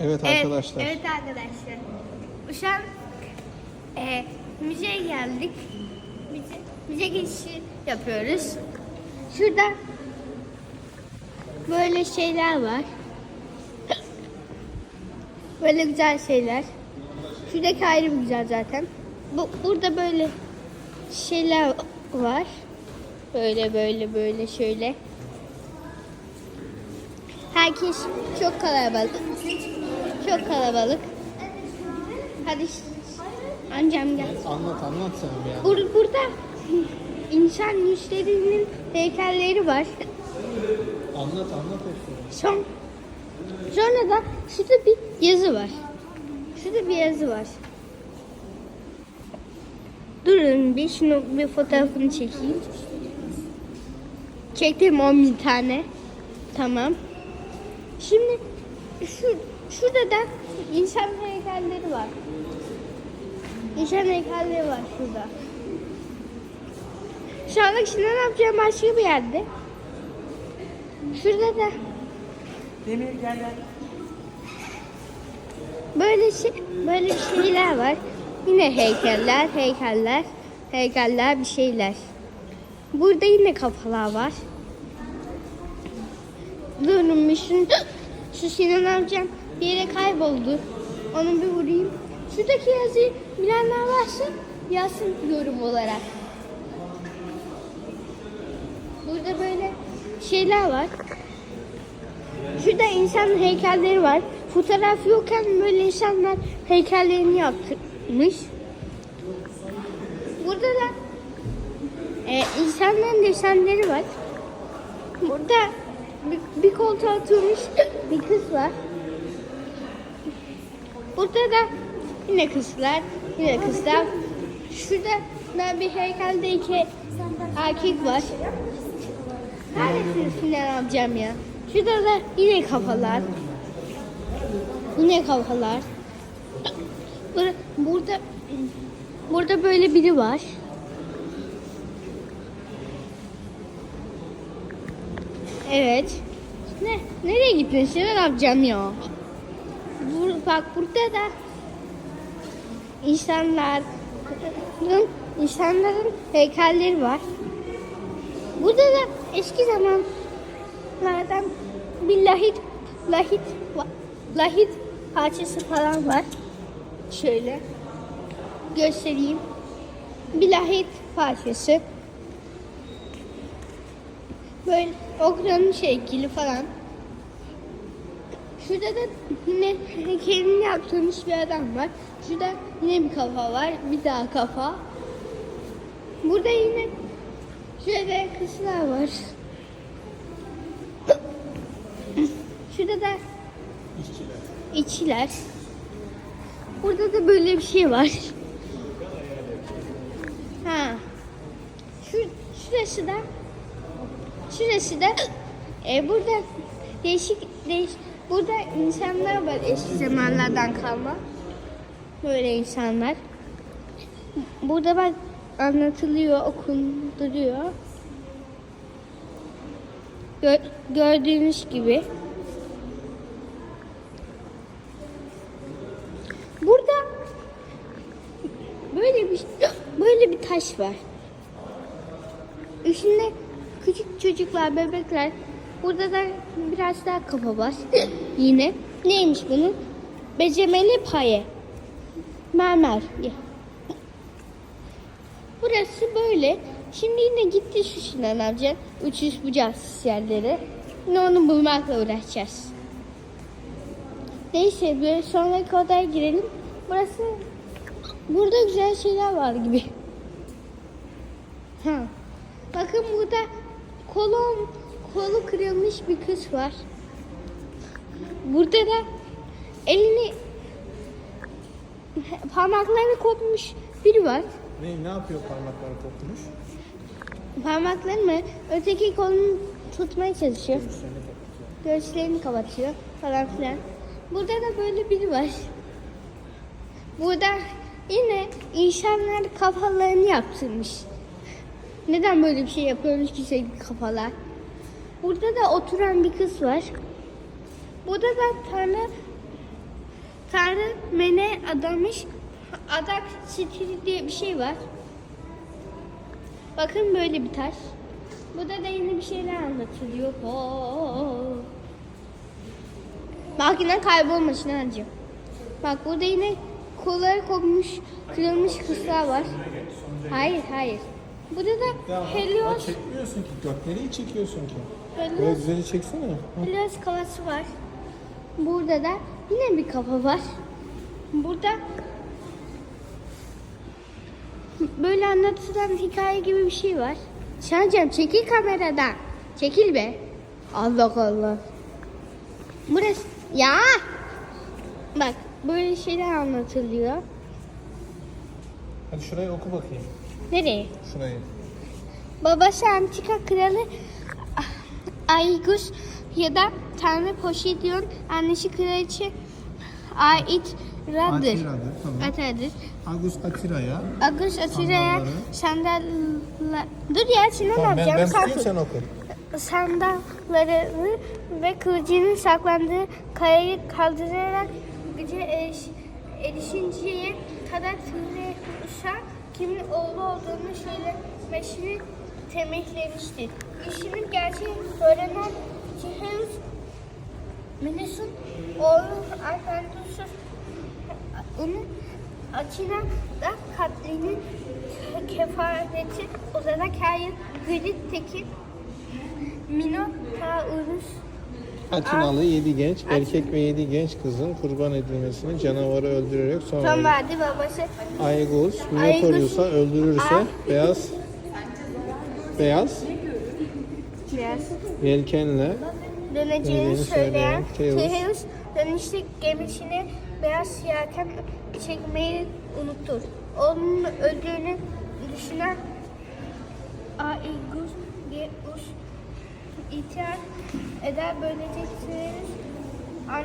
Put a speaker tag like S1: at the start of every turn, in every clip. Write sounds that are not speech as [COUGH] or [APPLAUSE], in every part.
S1: Evet arkadaşlar.
S2: Evet, evet arkadaşlar. Şu an e, müzeye geldik. Müze, müze geçişi yapıyoruz. Şurada böyle şeyler var. [COUGHS] Böyle güzel şeyler. Şuradaki ayrı güzel zaten. Bu, burada böyle şeyler var. Böyle böyle böyle şöyle. Herkes çok kalabalık. Çok kalabalık. Hadi amcam gel.
S1: Anlat anlat sen bir ya.
S2: Bur- burada insan yüzlerinin heykelleri var.
S1: Anlat anlat hepsini.
S2: Son, sonra da şurada bir yazı var. Şurada bir yazı var. Durun bir şunu bir fotoğrafını çekeyim. Çektim 10 bin tane. Tamam. Şimdi şu şurada da insan heykelleri var. İnsan heykelleri var şurada. Şu anlık şimdi ne yapacağım başka bir yerde. Şurada da
S3: Demir gel gel.
S2: Böyle şey, böyle bir şeyler var. Yine heykeller, heykeller, heykeller bir şeyler. Burada yine kafalar var. Şunu, şu Sinan amcam bir yere kayboldu. Onu bir vurayım. Şuradaki yazıyı bilenler varsa yazsın yorum olarak. Burada böyle şeyler var. Şurada insan heykelleri var. Fotoğraf yokken böyle insanlar heykellerini yaptırmış. Burada da e, insanların desenleri var. Burada bir, bir koltuğa oturmuş bir kız var. Burada da yine kızlar, yine kızlar. Şurada da bir heykelde iki erkek var. Neredesiniz Sinan amcam ya? Şurada da yine kafalar. Yine kafalar. Burada, burada, burada böyle biri var. Evet. Ne? Nereye gittin Sinan amcam ya? Bur, bak burada da insanların insanların heykelleri var. Burada da eski zamanlardan bir lahit lahit lahit parçası falan var. Şöyle göstereyim. Bir lahit parçası. Böyle okranın şekli falan. Şurada da yine [LAUGHS] heykelini yaptırmış bir adam var. Şurada yine bir kafa var. Bir daha kafa. Burada yine şöyle kızlar var. [CLEARS THROAT] Şurada da içiler. Burada da böyle bir şey var. Ha. Şu, şurası da şurası da e, burada değişik değiş burada insanlar var eski zamanlardan kalma. Böyle insanlar. Burada bak anlatılıyor, okunduruyor. Gö- gördüğünüz gibi. Burada böyle bir böyle bir taş var. Üstünde küçük çocuklar, bebekler. Burada da biraz daha kafa var. Yine. Neymiş bunun? Becemeli paye. Mermer. Burası böyle. Şimdi yine gitti şu Sinan amca. Uçuş bucağız yerlere. Yine onu bulmakla uğraşacağız. Neyse bir sonraki odaya girelim. Burası burada güzel şeyler var gibi. Ha. Bakın burada kolum kolu kırılmış bir kız var. Burada da elini parmaklarını kopmuş biri var.
S1: Ne, ne yapıyor parmakları kopmuş?
S2: Parmakları mı? Öteki kolunu tutmaya çalışıyor.
S1: Üstlerini kapatıyor.
S2: Göğüslerini kapatıyor falan filan. Burada da böyle biri var. Burada yine insanlar kafalarını yaptırmış. Neden böyle bir şey yapıyormuş ki sevgili kafalar? Burada da oturan bir kız var. Burada da Tanrı Tanrı mene adamış adak stili diye bir şey var. Bakın böyle bir taş. Burada da yine bir şeyler anlatılıyor. Oo. Bak yine kaybolma Şinancığım. Bak burada yine kolları kopmuş, kırılmış kızlar var. Hayır, hayır. Burada da
S1: Ya,
S2: Helios,
S1: bak çekmiyorsun ki. Gök nereyi çekiyorsun ki? Böyle
S2: Helios,
S1: güzel çeksene. Hı.
S2: Helios kafası var. Burada da yine bir kafa var. Burada böyle anlatılan hikaye gibi bir şey var. Şancım çekil kameradan. Çekil be. Allah Allah. Burası ya. Bak böyle şeyler anlatılıyor.
S1: Hadi şurayı oku bakayım.
S2: Nereye?
S1: Şurayı.
S2: Babası Antika kralı Aigus ya da Tanrı Poseidon annesi kraliçe Aityra'dır.
S1: Atira'dır, tamam.
S2: Atira'dır.
S1: Agus Atira'ya.
S2: Agus Atira'ya
S1: Sandalları.
S2: sandallar... Dur ya şimdi ne
S1: Tamam ben,
S2: yapacağım?
S1: ben
S2: Sen
S1: tutayım
S2: tut.
S1: sen oku.
S2: Sandallarını ve kılıcının saklandığı kayayı kaldırarak güce eriş, erişinceye kadar Tüneus'a kimin oğlu olduğunu söylemesini tembihlemiştir. İşinin gerçeği öğrenen Zeus, Minos'un oğlu Arkandusus onun Atina da katlinin kefareti olarak her yıl Girit'teki Minotaurus
S1: Atinalı 7 genç erkek ve 7 genç kızın kurban edilmesini canavarı öldürerek
S2: son
S1: sonra
S2: verdi babası.
S1: Aegus Minotaurus'a öldürürse beyaz beyaz
S2: Biraz
S1: yelkenle
S2: döneceğini
S1: Döneceğini
S2: söyleyen
S1: söyleyen Teus.
S2: Teus dönüşte gemisine beyaz yelken çekmeyi unutur. Onun öldüğünü düşünen Aegus Geus itiraz eder An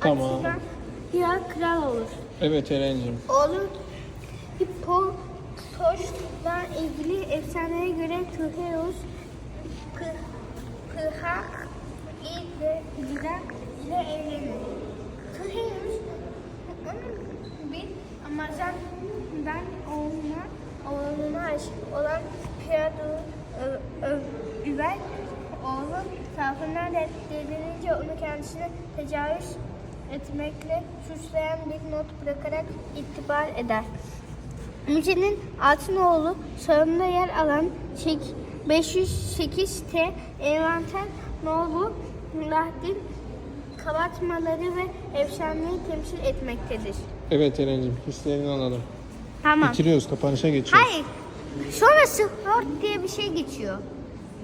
S1: Tamam.
S2: Ya kral olur.
S1: Evet Eren'cim.
S2: Oğlu Hippotos'la ilgili efsaneye göre Tüheus Kıha ile Lira ile evlenir. Tüheus onun bir Amazon'dan oğluna, oğluna aşık olan Piado üvey oğlu tarafından reddedilince onu kendisine tecavüz etmekle suçlayan bir not bırakarak itibar eder. Müzenin Altınoğlu salonunda yer alan çek- 508 T envanter nolu Lahdin kapatmaları ve efsaneyi temsil etmektedir.
S1: Evet Eren'cim hislerini anladım.
S2: Tamam.
S1: Bitiriyoruz kapanışa geçiyoruz.
S2: Hayır. Sonrası hort diye bir şey geçiyor.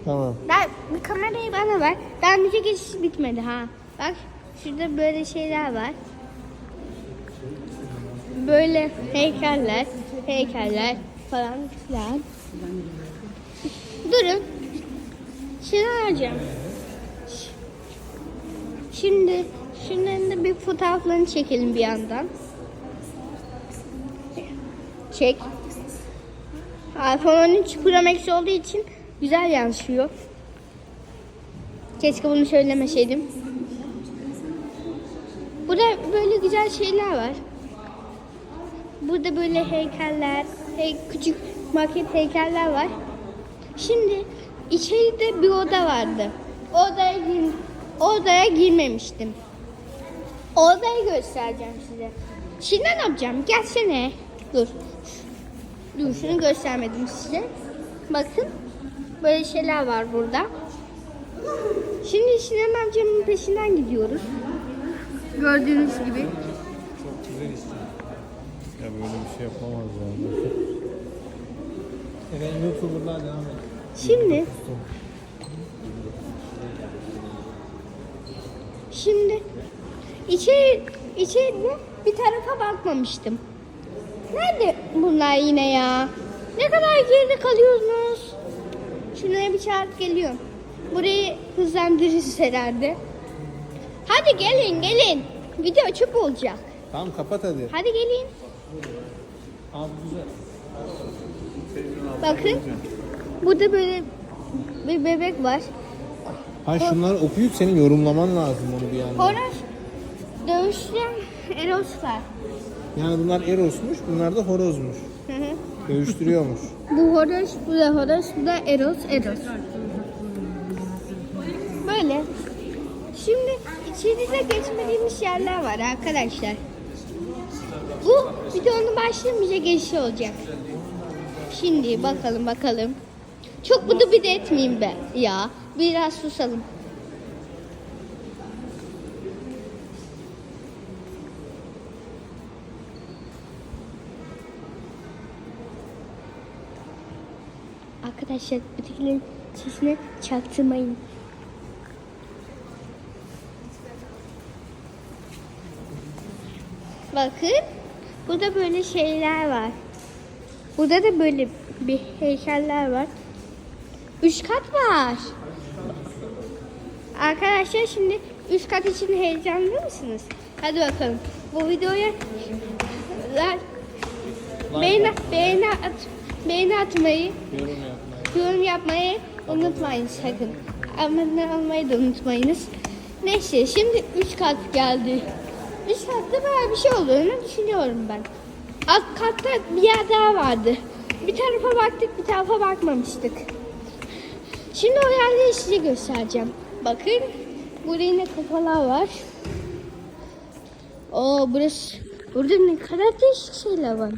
S1: Tamam.
S2: Ben bir kamerayı bana ver. Daha müze geçişi bitmedi ha. Bak şurada böyle şeyler var. Böyle heykeller, heykeller falan filan. Durun. Şimdi alacağım. Şimdi şunların da bir fotoğraflarını çekelim bir yandan. Çek. iPhone 13 Pro Max olduğu için güzel yansıyor. Keşke bunu söylemeseydim. Burada böyle güzel şeyler var. Burada böyle heykeller, hey, küçük maket heykeller var. Şimdi içeride bir oda vardı. Odaya, gir, odaya girmemiştim. Odayı göstereceğim size. Şimdi ne yapacağım? Gelsene. Dur. Dur şunu göstermedim size. Bakın. Böyle şeyler var burada. Şimdi Sinem amcamın peşinden gidiyoruz. Gördüğünüz gibi.
S1: Çok güzel işte.
S4: Ya böyle bir şey yapamaz ya.
S1: Eren YouTuber'lar devam et.
S2: Şimdi Şimdi içeri içeride bir tarafa bakmamıştım. Nerede bunlar yine ya? Ne kadar geride kalıyorsunuz? Şuraya bir çağırıp geliyorum. Burayı hızlandırırız herhalde. Hadi gelin gelin. Video çöp olacak.
S1: Tamam kapat hadi.
S2: Hadi gelin.
S1: Abi güzel.
S2: Bakın. Burada böyle bir bebek var.
S1: Ha şunları okuyup senin yorumlaman lazım onu bir yandan.
S2: Horoz dövüşleyen Eros var.
S1: Yani bunlar Eros'muş, bunlar da horozmuş. Dövüştürüyormuş.
S2: Bu horoz, bu da horoz, bu da Eros, Eros. Böyle. Şimdi içeride geçmediğimiz yerler var arkadaşlar. Bu videonun başlamayınca geçiş olacak. Şimdi bakalım bakalım. Çok bıdı bıdı etmeyeyim ben ya. Biraz susalım. Arkadaşlar ötekilerin sesine çaktırmayın. Bakın burada böyle şeyler var. Burada da böyle bir heykeller var. Üç kat var. Arkadaşlar şimdi üç kat için heyecanlı mısınız? Hadi bakalım. Bu videoya like, beğeni, beğeni, at, beğeni atmayı,
S1: Yorum yapmayı.
S2: Yorum yapmayı unutmayın sakın. Abone olmayı da unutmayınız. Neyse şimdi 3 kat geldi. 3 katta bayağı bir şey olduğunu düşünüyorum ben. Alt katta bir yer daha vardı. Bir tarafa baktık bir tarafa bakmamıştık. Şimdi o yerleri size göstereceğim. Bakın burada yine kafalar var. Oo burası burada ne kadar değişik şeyler var.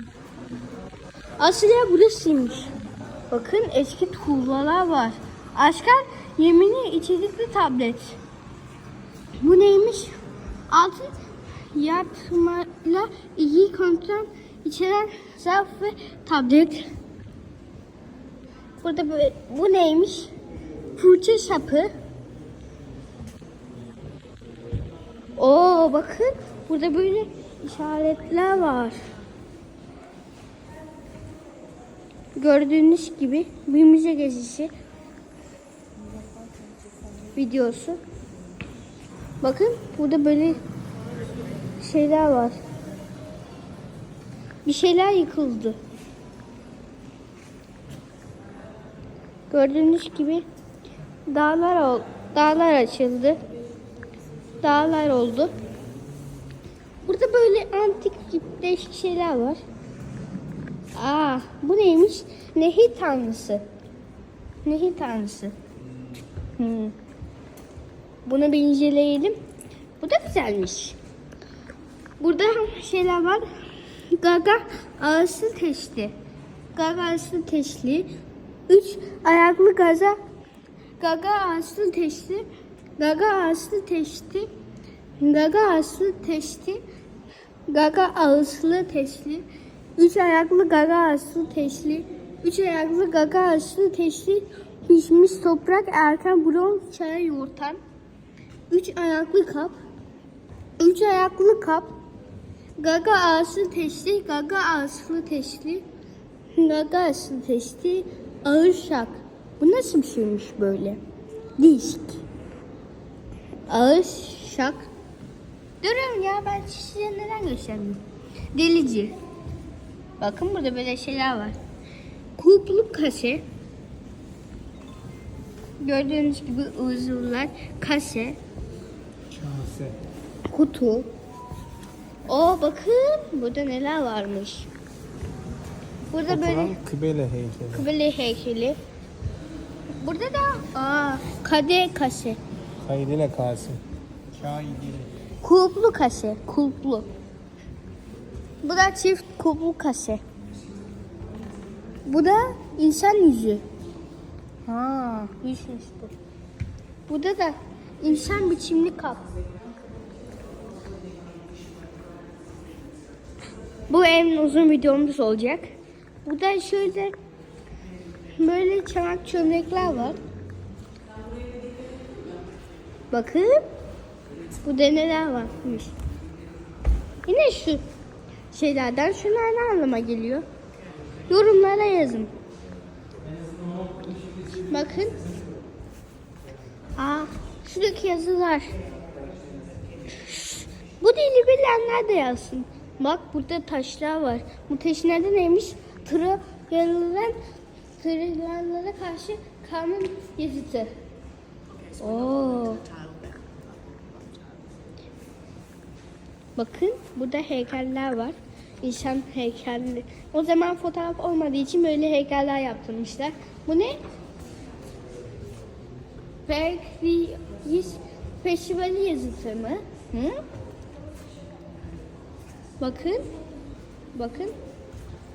S2: Aslında burasıymış. Bakın eski tuğlalar var. Aşkar yemini içerikli tablet. Bu neymiş? Altı yatmayla iyi kontrol içeren zarf ve tablet. Burada böyle, bu neymiş? Fırça sapı. Oo bakın burada böyle işaretler var. Gördüğünüz gibi bir müze gezisi videosu. Bakın burada böyle şeyler var. Bir şeyler yıkıldı. Gördüğünüz gibi dağlar ol, dağlar açıldı. Dağlar oldu. Burada böyle antik değişik şeyler var. Aa, bu neymiş? Nehir tanrısı. Nehir tanrısı. Hmm. Bunu bir inceleyelim. Bu da güzelmiş. Burada şeyler var. Gaga ağası teşli. Gaga ağası teşli. Üç ayaklı gaza. Gaga ağası teşli. Gaga ağası teşli. Gaga ağası teşli. Gaga ağızlı teşli. Üç ayaklı gaga ağızlı teşli. Üç ayaklı gaga ağızlı teşli. Pişmiş toprak erken bronz çaya yoğurtan. Üç ayaklı kap. Üç ayaklı kap. Gaga ağızlı teşli. Gaga ağızlı teşli. Gaga ağızlı teşli. Ağır şak. Bu nasıl bir şeymiş böyle? Değişik. Ağır şak. Durun ya ben size neden göstermiyorum. Delici. Bakın burada böyle şeyler var. Kulpluk kase. Gördüğünüz gibi uzuvlar kase,
S1: Kase.
S2: kutu. O bakın burada neler varmış. Burada böyle
S1: Oturan Kıbele heykeli.
S2: kıbele heykeli. Burada da aa, kade kase.
S1: Kaydile kase. Kaidile.
S2: Kulplu kase, kulplu. Bu da çift kulplu kase. Bu da insan yüzü. Ha, yüz işte. Burada da insan biçimli kap. Bu en uzun videomuz olacak. Bu da şöyle böyle çanak çömlekler var. Bakın. Bu da neler varmış. Yine şu şeylerden şunlar ne anlama geliyor? Yorumlara yazın. Bakın. Aa, şuradaki yazılar. Bu dili bilenler de yazsın. Bak burada taşlar var. Bu taşlarda neymiş? Troyalıların Troyalılara karşı kanun yazıtı. Oo. Bakın burada heykeller var. İnsan heykelli. O zaman fotoğraf olmadığı için böyle heykeller yaptırmışlar. Bu ne? Perkvis Festivali yazısı mı? Hı? Bakın. Bakın.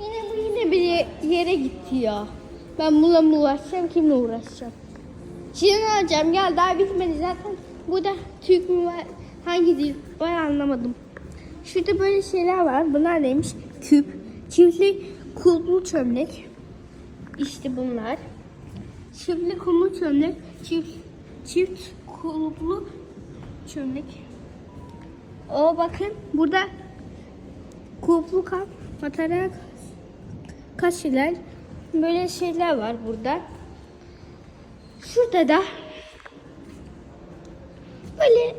S2: Yine bu yine bir yere gitti ya. Ben bununla mı uğraşacağım, kimle uğraşacağım? Şimdi alacağım. Gel daha bitmedi zaten. Burada Türk mü var? Hangi dil var anlamadım. Şurada böyle şeyler var. Bunlar neymiş? Küp, çiftli kulplu çömlek. İşte bunlar. Çiftli kumlu çömlek, çift, çift kulplu çömlek. O bakın burada kulplu kap, matarak, kaşiler, böyle şeyler var burada. Şurada da böyle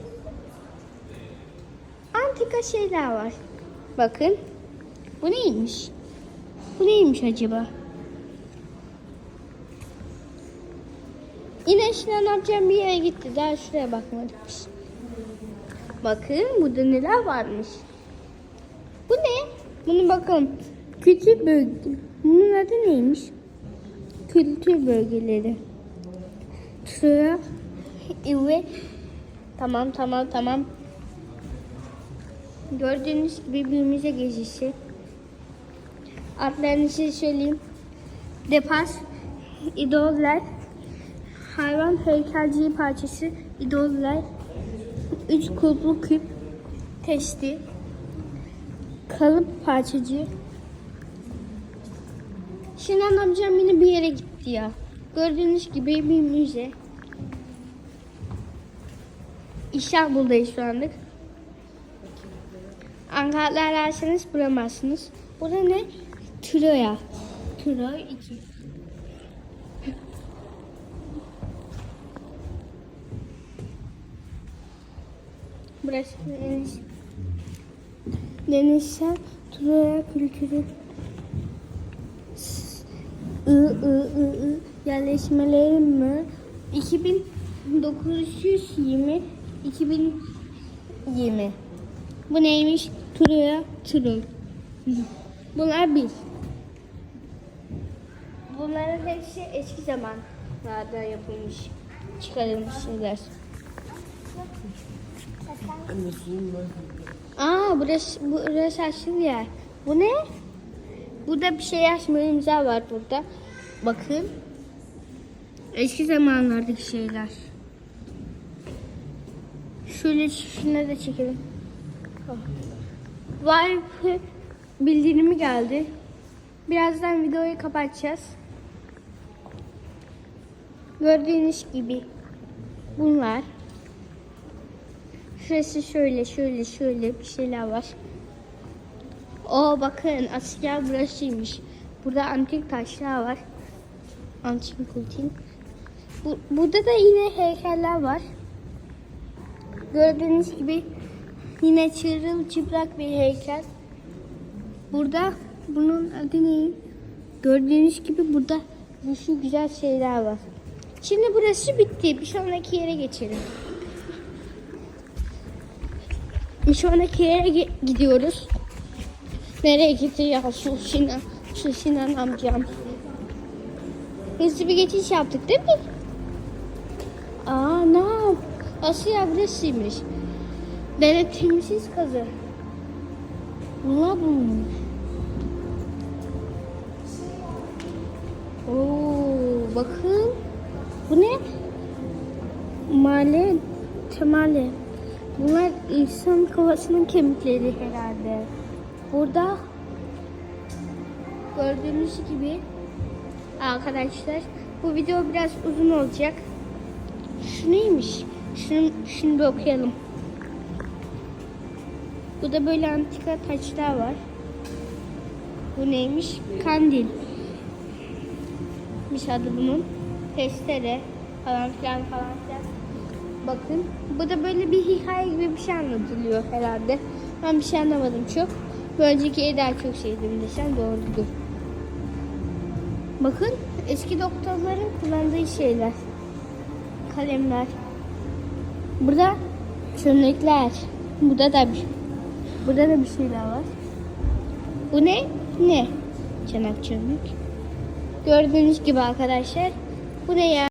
S2: antika şeyler var. Bakın. Bu neymiş? Bu neymiş acaba? Yine Şinan amcam bir yere gitti. Daha şuraya bakmadıkmış. Bakın burada neler varmış. Bu ne? Bunu bakın. Kültür bölge. Bunun adı neymiş? Kültür bölgeleri. Sıra ve tamam tamam tamam. Gördüğünüz gibi bir müze gezisi. Adlarını size söyleyeyim. Depas, idoller, hayvan heykelciği parçası, idoller, üç kulplu küp, testi, kalıp parçacı. Şenan amcam yine bir yere gitti ya. Gördüğünüz gibi bir müze. İstanbul'dayız şu anlık. Ankara'da ararsanız bulamazsınız. Burada ne? Troya. Troya 2. Burası deniz. Denizsel Troya kültürü. I, I, I, I yerleşmelerim mi? 2920 2020 Bu neymiş? Troya Troy. Bunlar bir. Bunların hepsi eski zamanlarda yapılmış, çıkarılmış şeyler. Aa burası burası açık yer. Bu ne? Burada bir şey yazmıyor imza var burada. Bakın. Eski zamanlardaki şeyler. Şöyle şuna da çekelim. Wi-Fi bildirimi geldi. Birazdan videoyu kapatacağız. Gördüğünüz gibi bunlar. Şurası şöyle şöyle şöyle bir şeyler var. O bakın asker burasıymış. Burada antik taşlar var. Antik kultin. Bu, burada da yine heykeller var. Gördüğünüz gibi yine çırılçıplak bir heykel. Burada bunun adı ne? Gördüğünüz gibi burada şu güzel şeyler var. Şimdi burası bitti. Bir sonraki yere geçelim. Bir sonraki yere gidiyoruz. Nereye gitti ya şu Sinan, şu Sinan amcam. Hızlı bir geçiş yaptık değil mi? Aa ne yap? Asıl ya burasıymış. Denetimsiz kazı. Bunlar bulunmuş. Oo, bakın. Bu ne? Male, temale. Bunlar insan kafasının kemikleri herhalde. Burada gördüğünüz gibi arkadaşlar bu video biraz uzun olacak. Şu neymiş? Şunu, şunu bir okuyalım. Burada böyle antika taçlar var. Bu neymiş? Kandil. Bir adı bunun. Testere falan filan falan filan. Bakın. Bu da böyle bir hikaye gibi bir şey anlatılıyor herhalde. Ben bir şey anlamadım çok. Bir öncekiyi daha çok sevdim desem doğrudur. Bakın eski doktorların kullandığı şeyler. Kalemler. Burada çömlekler. Burada da bir, burada da bir şeyler var. Bu ne? Ne? Çanak çömlek. Gördüğünüz gibi arkadaşlar. Bu ne ya?